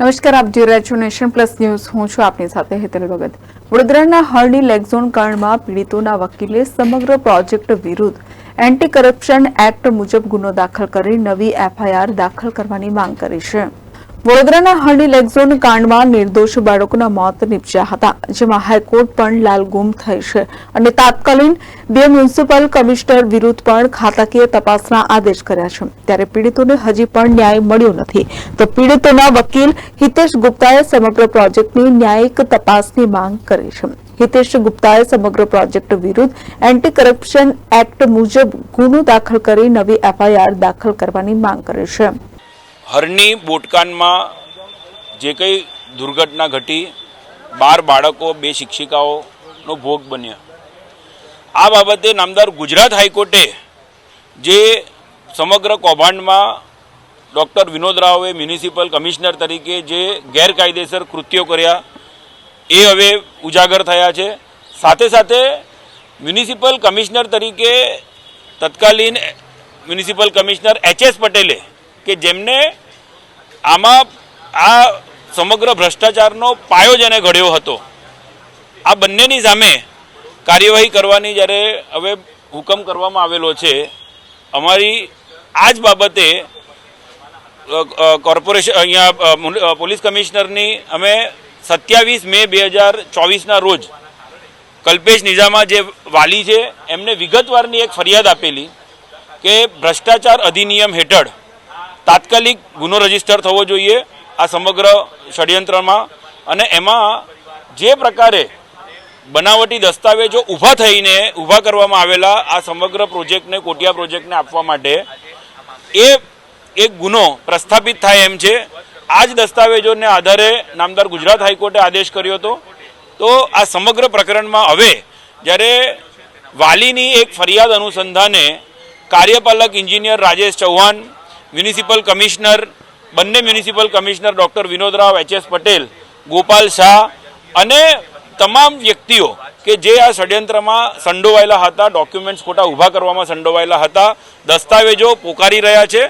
નમસ્કાર, આપ જોઈ રહ્યા છો નેશન પ્લસ ન્યૂઝ. હું છું આપની સાથે હેતલ ભગત. વડોદરાના હરણી લેગઝોન કાંડમાં પીડિતોના વકીલે સમગ્ર પ્રોજેક્ટ વિરુદ્ધ એન્ટી કરપ્શન એક્ટ મુજબ ગુનો દાખલ કરી નવી એફઆઈઆર દાખલ કરવાની માંગ કરી છે. વડોદરાના હરણી લેગઝોન કાંડમાં નિર્દોષ બાળકોના મોત નીપજ્યા હતા, જેમાં હાઈકોર્ટ પણ લાલગુમ થઈ છે અને તાત્કાલિન બે મ્યુનિસિપલ કમિશનર વિરુદ્ધ પણ ખાતાકીય તપાસના આદેશ કર્યા છે. ત્યારે પીડિતોને હજી પણ ન્યાય મળ્યો નથી. તો પીડિતોના વકીલ હિતેશ ગુપ્તાએ સમગ્ર પ્રોજેક્ટની ન્યાયિક તપાસની માંગ કરી છે. હિતેશ ગુપ્તાએ સમગ્ર પ્રોજેક્ટ વિરુદ્ધ એન્ટી કરપ્શન એક્ટ મુજબ ગુનો દાખલ કરી નવી એફઆઈઆર દાખલ કરવાની માંગ કરી છે. હરની બોટકાનમાં જે કંઈ દુર્ઘટના ઘટી, બાર બાળકો, બે શિક્ષિકાઓનો ભોગ બન્યા. આ બાબતે નામદાર ગુજરાત હાઈકોર્ટે જે સમગ્ર કૌભાંડમાં ડૉક્ટર વિનોદ રાવે મ્યુનિસિપલ કમિશનર તરીકે જે ગેરકાયદેસર કૃત્યો કર્યા, એ હવે ઉજાગર થયા છે. સાથે સાથે મ્યુનિસિપલ કમિશનર તરીકે તત્કાલીન મ્યુનિસિપલ કમિશનર એચ એસ પટેલે કે જેમને આમાં આ સમગ્ર ભ્રષ્ટાચારનો પાયો જેને ઘડ્યો હતો. આ બંનેની સામે કાર્યવાહી કરવાની જ્યારે હવે હુકમ કરવામાં આવેલો છે, અમારી આ જ બાબતે કોર્પોરેશન, અહીંયા પોલીસ કમિશનરની અમે સત્યાવીસ મે બે હજાર ચોવીસના રોજ કલ્પેશ નિઝામા જે વાલી છે, એમને વિગતવારની એક ફરિયાદ આપેલી કે ભ્રષ્ટાચાર અધિનિયમ હેઠળ તાત્કાલિક ગુનો રજિસ્ટર થવો જોઈએ આ સમગ્ર ષડયંત્રમાં. અને એમાં જે પ્રકારે બનાવટી દસ્તાવેજો ઊભા થઈને ઊભા કરવામાં આવેલા આ સમગ્ર પ્રોજેક્ટને, કોટિયા પ્રોજેક્ટને આપવા માટે એ એક ગુનો પ્રસ્થાપિત થાય એમ છે. આ જ દસ્તાવેજોને આધારે નામદાર ગુજરાત હાઈકોર્ટે આદેશ કર્યો હતો. તો આ સમગ્ર પ્રકરણમાં હવે જ્યારે વાલીની એક ફરિયાદ અનુસંધાને કાર્યપાલક engineer Rajesh Chauhan municipal commissioner, બંને municipal commissioner doctor Vinod Rao H S Patel, Gopal Shah અને તમામ વ્યક્તિઓ કે જે આ ષડયંત્રમાં સંડોવાયેલા હતા, ડોક્યુમેન્ટ્સ ખોટા ઊભા કરવામાં સંડોવાયેલા હતા, દસ્તાવેજો પોકારી રહ્યા છે.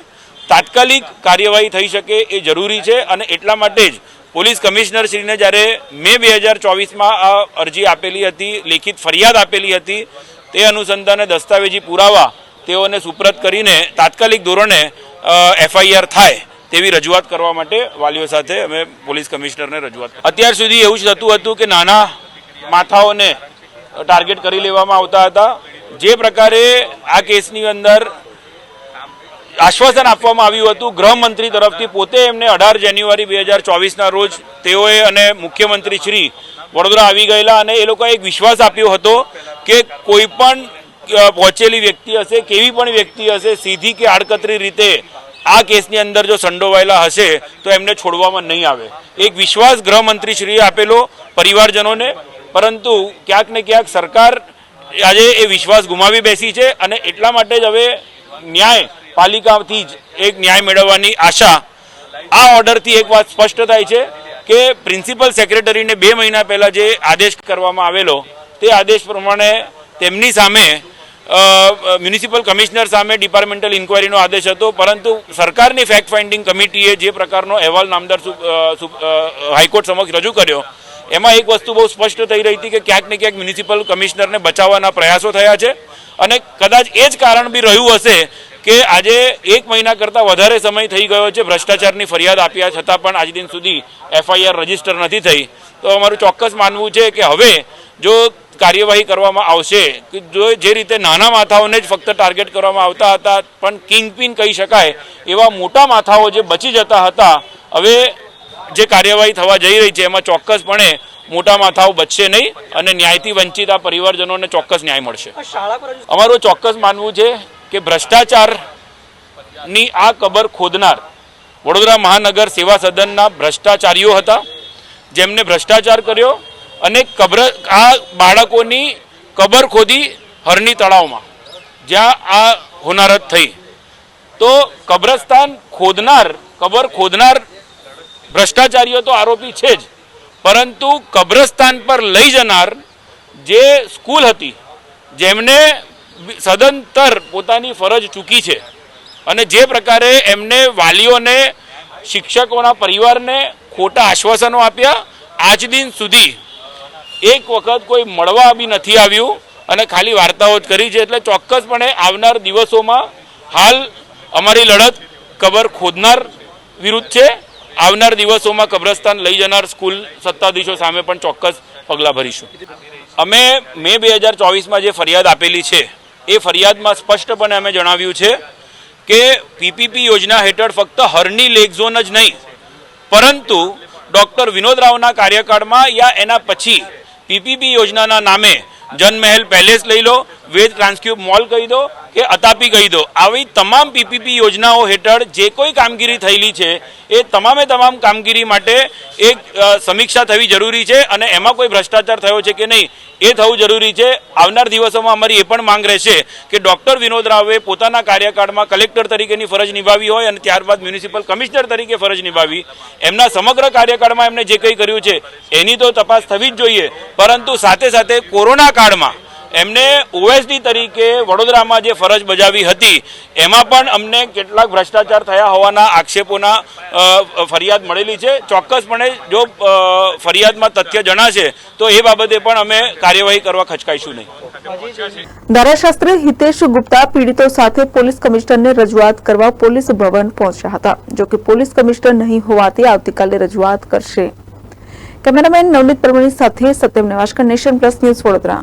તાત્કાલિક કાર્યવાહી થઈ શકે એ જરૂરી છે અને એટલા માટે જ પોલીસ કમિશનરશ્રીને જ્યારે મે બે હજાર ચોવીસમાં આ અરજી આપેલી હતી, લેખિત ફરિયાદ આપેલી હતી, તે અનુસંધાને દસ્તાવેજી પુરાવા તેઓને સુપ્રત કરીને તાત્કાલિક ધોરણે એફઆઈઆર થાય તેવી રજૂઆત કરવા માટે વાલીઓ સાથે અમે પોલીસ કમિશનરને રજૂઆત અત્યાર સુધી એવું જ થતું હતું કે નાના માથાઓને ટાર્ગેટ કરી લેવામાં આવતા હતા. જે પ્રકારે આ કેસની અંદર આશ્વાસન આપવામાં આવ્યું હતું, ગૃહમંત્રી તરફથી પોતે એમને અઢાર જાન્યુઆરી બે હજાર ચોવીસના રોજ તેઓએ અને મુખ્યમંત્રી શ્રી વડોદરા આવી ગયેલા અને એ લોકોએ એક વિશ્વાસ આપ્યો હતો કે કોઈ પણ પહોંચેલી વ્યક્તિ હશે, કેવી પણ વ્યક્તિ હશે, સીધી કે આડકતરી રીતે આ કેસની અંદર જો સંડોવાયેલા હશે, તો એમને છોડવામાં નહીં આવે. એક વિશ્વાસ ગૃહમંત્રીશ્રીએ આપેલો પરિવારજનોને, પરંતુ ક્યાંક ને ક્યાંક સરકાર આજે એ વિશ્વાસ ગુમાવી બેસી છે અને એટલા માટે જ હવે ન્યાય પાલિકાથી જ એક ન્યાય મેળવવાની આશા આ ઓર્ડરથી એક વાત સ્પષ્ટ થાય છે કે પ્રિન્સિપલ સેક્રેટરીને બે મહિના પહેલાં જે આદેશ કરવામાં આવેલો, તે આદેશ પ્રમાણે તેમની સામે મ્યુનિસિપલ કમિશનર સામે ડિપાર્ટમેન્ટલ ઇન્કવાયરીનો આદેશ હતો, પરંતુ સરકારની ફેક્ટ ફાઇન્ડિંગ કમિટીએ જે પ્રકારનો અહેવાલ નામદાર હાઈકોર્ટ સમક્ષ રજૂ કર્યો, એમાં એક વસ્તુ બહુ સ્પષ્ટ થઈ રહી હતી કે ક્યાંક ને ક્યાંક મ્યુનિસિપલ કમિશનરને બચાવવાના પ્રયાસો થયા છે અને કદાચ એ જ કારણ બી રહ્યું હશે કે આજે એક મહિના કરતાં વધારે સમય થઈ ગયો છે. ભ્રષ્ટાચારની ફરિયાદ આપ્યા છતાં પણ આજ દિન સુધી એફઆઈઆર રજિસ્ટર નથી થઈ. તો અમારું ચોક્કસ માનવું છે કે હવે જો કાર્યવાહી કરવામાં આવશે કે જો જે રીતે નાના માથાઓને જ ફક્ત ટાર્ગેટ કરવામાં આવતા હતા પણ કિંગપિન કહી શકાય એવા મોટા માથાઓ જે બચી જતા હતા હવે જે કાર્યવાહી થવા જઈ રહી છે એમાં ચોક્કસપણે મોટા માથાઓ બચશે નહીં અને ન્યાયથી વંચિત આ પરિવારજનોને ચોક્કસ ન્યાય મળશે. અમારું ચોક્કસ માનવું છે કે ભ્રષ્ટાચારની આ કબર ખોદનાર વડોદરા મહાનગર સેવા સદનના ભ્રષ્ટાચારીઓ હતા. જેમને ભ્રષ્ટાચાર કર્યો અને કબ્ર, આ બાળકોની કબર ખોદી હરની તળાવમાં, જ્યાં આ હોનારત થઈ. તો કબ્રસ્તાન ખોદનાર, કબર ખોદનાર ભ્રષ્ટાચારીઓ તો આરોપી છે જ. પરંતુ કબ્રસ્તાન પર લઈ જનાર જે સ્કૂલ હતી, જેમને સદંતર પોતાની ફરજ ચૂકી છે. અને જે પ્રકારે એમને વાલીઓને, શિક્ષકોના પરિવારને ખોટા આશ્વાસનો આપ્યા, આજ દિન સુધી એક વખત કોઈ મળવા બી નથી આવ્યું અને ખાલી વાર્તાઓ જ કરી છે. એટલે ચોક્કસપણે આવનાર દિવસોમાં હાલ અમારી લડત કબર ખોદનાર વિરુદ્ધ છે. આવનાર દિવસોમાં કબ્રસ્તાન લઈ જનાર સ્કૂલ સત્તાધીશો સામે પણ ચોક્કસ પગલાં ભરીશું. અમે મે બે હજાર ચોવીસમાં જે ફરિયાદ આપેલી છે એ ફરિયાદમાં સ્પષ્ટપણે અમે જણાવ્યું છે કે પીપીપી યોજના હેઠળ ફક્ત હરની લેક ઝોન જ નહીં, પરંતુ ડોક્ટર વિનોદ રાવના કાર્યકાળમાં યા એના પછી પીપીપી યોજનાના નામે જનમહેલ પેલેસ લઈ લો વેદ ટ્રાન્સક્યુબ મોલ કહી દો કે અતાપી કહી દો. આવી તમામ પીપીપી યોજનાઓ હેઠળ જે કોઈ કામગીરી થયેલી છે, એ તમામે તમામ કામગીરી માટે એક સમીક્ષા થવી જરૂરી છે અને એમાં કોઈ ભ્રષ્ટાચાર થયો છે કે નહીં, એ થવું જરૂરી છે. આવનાર દિવસોમાં અમારી એ પણ માંગ રહેશે કે ડૉક્ટર વિનોદ રાવે પોતાના કાર્યકાળમાં કલેક્ટર તરીકેની ફરજ નિભાવી હોય અને ત્યારબાદ મ્યુનિસિપલ કમિશનર તરીકે ફરજ નિભાવી. એમના સમગ્ર કાર્યકાળમાં એમણે જે કંઈ કર્યું છે, એની તો તપાસ થવી જ જોઈએ. પરંતુ સાથે સાથે કોરોના કાળમાં એમને ઓએસડી તરીકે વડોદરામાં જે ફરજ બજાવી હતી, એમાં પણ અમને કેટલાક ભ્રષ્ટાચાર થયા હોવાના આક્ષેપોના ફરિયાદ મળેલી છે. ચોક્કસપણે જો ફરિયાદમાં તથ્ય જણાશે, તો એ બાબતે પણ અમે કાર્યવાહી કરવા ખચકાઈશું નહીં. ધારાશાસ્ત્રી હિતેશ ગુપ્તા પીડિતો સાથે પોલીસ કમિશનરને રજૂઆત કરવા પોલીસ ભવન પહોંચ્યા હતા. જો કે પોલીસ કમિશનર નહીં હોવાથી આવતીકાલે રજૂઆત કરશે. કેમેરામેન નવનીત પરમણી સાથે Satyam Nevashkar, nation plus news Vadodara.